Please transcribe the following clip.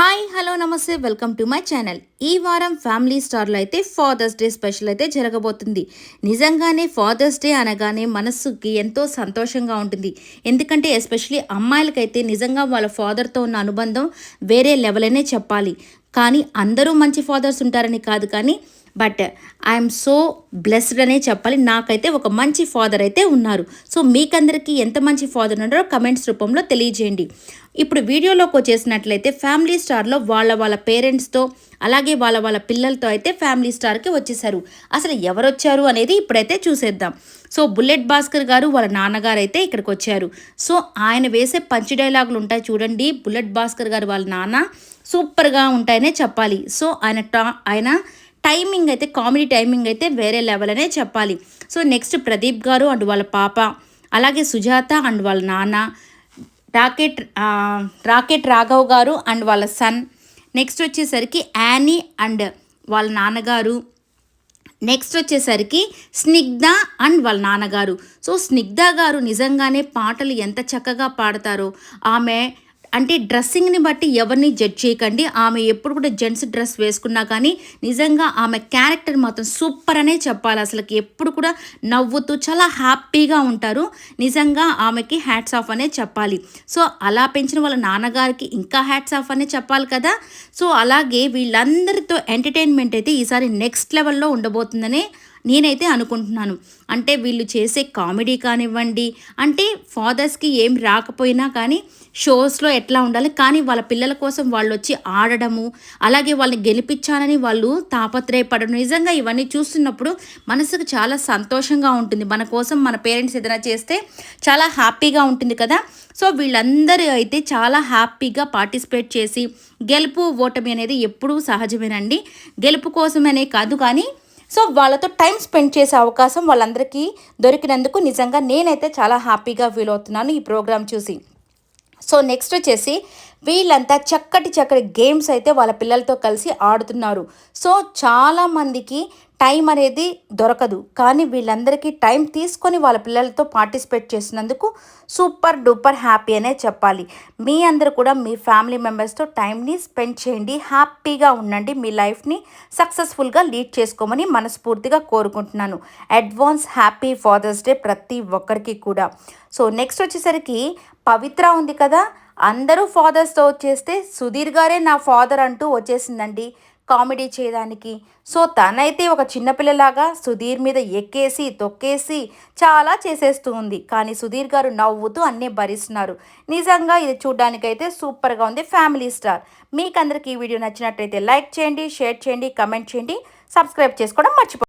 Hi hello namaste welcome to my channel. ఈ వారం family స్టార్లో అయితే ఫాదర్స్ డే స్పెషల్ అయితే జరగబోతుంది. నిజంగానే ఫాదర్స్ డే అనగానే మనస్సుకి ఎంతో సంతోషంగా ఉంటుంది. ఎందుకంటే ఎస్పెషలీ అమ్మాయిలకైతే నిజంగా వాళ్ళ ఫాదర్తో ఉన్న అనుబంధం వేరే లెవెల్ అనే చెప్పాలి. కానీ అందరూ మంచి ఫాదర్స్ ఉంటారని కాదు కానీ బట్ ఐఎమ్ సో బ్లెస్డ్ అనే చెప్పాలి. నాకైతే ఒక మంచి ఫాదర్ అయితే ఉన్నారు. సో మీకందరికీ ఎంత మంచి ఫాదర్ ఉన్నారో కమెంట్స్ రూపంలో తెలియజేయండి. ఇప్పుడు వీడియోలోకి వచ్చేసినట్లయితే ఫ్యామిలీ స్టార్లో వాళ్ళ వాళ్ళ పేరెంట్స్తో అలాగే వాళ్ళ వాళ్ళ పిల్లలతో అయితే ఫ్యామిలీ స్టార్కి వచ్చేసారు. అసలు ఎవరొచ్చారు అనేది ఇప్పుడైతే చూసేద్దాం. సో బుల్లెట్ భాస్కర్ గారు వాళ్ళ నాన్నగారు అయితే ఇక్కడికి వచ్చారు సో ఆయన వేసే పంచి డైలాగులు ఉంటాయి చూడండి. బుల్లెట్ భాస్కర్ గారు వాళ్ళ నాన్న సూపర్గా ఉంటాయనే చెప్పాలి. సో ఆయన టా ఆయన టైమింగ్ అయితే కామెడీ టైమింగ్ అయితే వేరే లెవెల్ అనే చెప్పాలి. సో నెక్స్ట్ ప్రదీప్ గారు అండ్ వాళ్ళ పాప అలాగే సుజాత అండ్ వాళ్ళ నాన్న రాకెట్ రాకెట్ రాఘవ్ గారు అండ్ వాళ్ళ సన్. నెక్స్ట్ వచ్చేసరికి యానీ అండ్ వాళ్ళ నాన్నగారు. నెక్స్ట్ వచ్చేసరికి స్నిగ్ధ అండ్ వాళ్ళ నాన్నగారు. సో స్నిగ్ధ గారు నిజంగానే పాటలు ఎంత చక్కగా పాడతారో. ఆమె అంటే డ్రెస్సింగ్ని బట్టి ఎవరిని జడ్జ్ చేయకండి. ఆమె ఎప్పుడు కూడా జెంట్స్ డ్రెస్ వేసుకున్నా కానీ నిజంగా ఆమె క్యారెక్టర్ మాత్రం సూపర్ అనే చెప్పాలి. అసలుకి ఎప్పుడు కూడా నవ్వుతూ చాలా హ్యాపీగా ఉంటారు. నిజంగా ఆమెకి హ్యాట్స్ ఆఫ్ అనే చెప్పాలి. సో అలా పెంచిన వాళ్ళ నాన్నగారికి ఇంకా హ్యాట్స్ ఆఫ్ అనే చెప్పాలి కదా. సో అలాగే వీళ్ళందరితో ఎంటర్టైన్మెంట్ అయితే ఈసారి నెక్స్ట్ లెవెల్లో ఉండబోతుందనే నేనైతే అనుకుంటున్నాను. అంటే వీళ్ళు చేసే కామెడీ కానివ్వండి అంటే ఫాదర్స్కి ఏం రాకపోయినా కానీ షోస్లో ఎట్లా ఉండాలి కానీ వాళ్ళ పిల్లల కోసం వాళ్ళు వచ్చి ఆడడము అలాగే వాళ్ళని గెలిపించాలని వాళ్ళు తాపత్రయపడడం నిజంగా ఇవన్నీ చూస్తున్నప్పుడు మనసుకు చాలా సంతోషంగా ఉంటుంది. మన కోసం మన పేరెంట్స్ ఏదైనా చేస్తే చాలా హ్యాపీగా ఉంటుంది కదా. సో వీళ్ళందరూ అయితే చాలా హ్యాపీగా పార్టిసిపేట్ చేసి గెలుపు ఓటమి అనేది ఎప్పుడూ సహజమేనండి. గెలుపు కోసమనే కాదు కానీ సో వాళ్ళతో టైం స్పెండ్ చేసే అవకాశం వాళ్ళందరికీ దొరికినందుకు నిజంగా నేనైతే చాలా హ్యాపీగా ఫీల్ అవుతున్నాను ఈ ప్రోగ్రామ్ చూసి. సో నెక్స్ట్ వచ్చేసి వీళ్ళంతా చక్కటి చక్కటి గేమ్స్ అయితే వాళ్ళ పిల్లలతో కలిసి ఆడుతున్నారు. సో చాలామందికి టైం అనేది దొరకదు. కానీ వీళ్ళందరికీ టైం తీసుకొని వాళ్ళ పిల్లలతో పార్టిసిపేట్ చేసినందుకు సూపర్ డూపర్ హ్యాపీ అనే చెప్పాలి. మీ అందరు కూడా మీ ఫ్యామిలీ మెంబర్స్తో టైంని స్పెండ్ చేయండి. హ్యాపీగా ఉండండి. మీ లైఫ్ని సక్సెస్ఫుల్గా లీడ్ చేసుకోమని మనస్ఫూర్తిగా కోరుకుంటున్నాను. అడ్వాన్స్ హ్యాపీ ఫాదర్స్ డే ప్రతి ఒక్కరికి కూడా. సో నెక్స్ట్ వచ్చేసరికి పవిత్ర ఉంది కదా? అందరూ ఫాదర్స్తో వచ్చేస్తే సుధీర్ గారే నా ఫాదర్ అంటూ వచ్చేసిందండి కామెడీ చేయడానికి. సో తనైతే ఒక చిన్నపిల్లలాగా సుధీర్ మీద ఎక్కేసి తొక్కేసి చాలా చేసేస్తూ ఉంది. కానీ సుధీర్ గారు నవ్వుతూ అన్నీ భరిస్తున్నారు. నిజంగా ఇది చూడడానికైతే సూపర్గా ఉంది. Family star. మీకు ఈ వీడియో నచ్చినట్టయితే లైక్ చేయండి షేర్ చేయండి కమెంట్ చేయండి సబ్స్క్రైబ్ చేసుకోవడం మర్చిపో